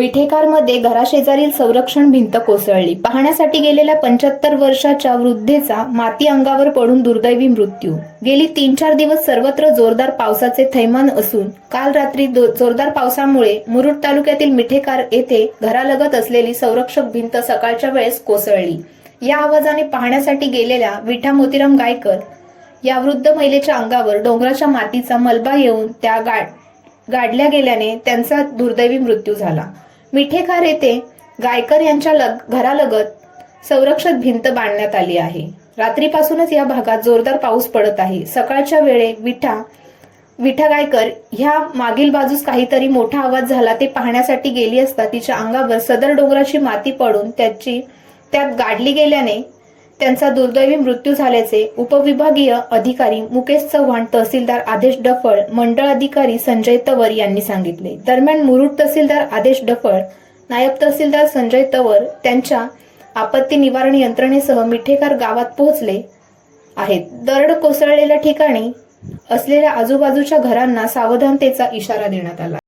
मिठेकारमध्ये घराशेजारील संरक्षण भिंत कोसळली. पाहण्यासाठी गेलेल्या पंच्याहत्तर वर्षाच्या वृद्धेचा माती अंगावर पडून दुर्दैवी मृत्यू. गेली तीन चार दिवस सर्वत्र जोरदार पावसाचे थैमान असून काल रात्री जोरदार पावसामुळे मुरुड तालुक्यातील मिठेकार येथे घरालगत असलेली संरक्षक भिंत सकाळच्या वेळेस कोसळली. या आवाजाने पाहण्यासाठी गेलेल्या विठा मोतीराम गायकर या वृद्ध महिलेच्या अंगावर डोंगराच्या मातीचा मलबा येऊन त्या गाड गाडल्या गेल्याने त्यांचा दुर्दैवी मृत्यू झाला. मिठेखार येथे गायकर यांच्या लग घरालगत संरक्षक भिंत बांधण्यात आली आहे. रात्रीपासूनच या भागात जोरदार पाऊस पडत आहे. सकाळच्या वेळे विठा विठा गायकर ह्या मागील बाजूस काहीतरी मोठा आवाज झाला. ते पाहण्यासाठी गेली असता तिच्या अंगावर सदर डोंगराची माती पडून त्याची त्यात गाडली गेल्याने त्यांचा दुर्दैवी मृत्यू झाल्याचे उपविभागीय अधिकारी मुकेश चव्हाण तहसीलदार आदेश डफळ मंडळ अधिकारी संजय तवर यांनी सांगितले. दरम्यान मुरुड तहसीलदार आदेश डफळ नायब तहसीलदार संजय तवर त्यांच्या आपत्ती निवारण यंत्रणेसह मिठेकार गावात पोहोचले आहेत. दरड कोसळलेल्या ठिकाणी असलेल्या आजूबाजूच्या घरांना सावधानतेचा इशारा देण्यात आला.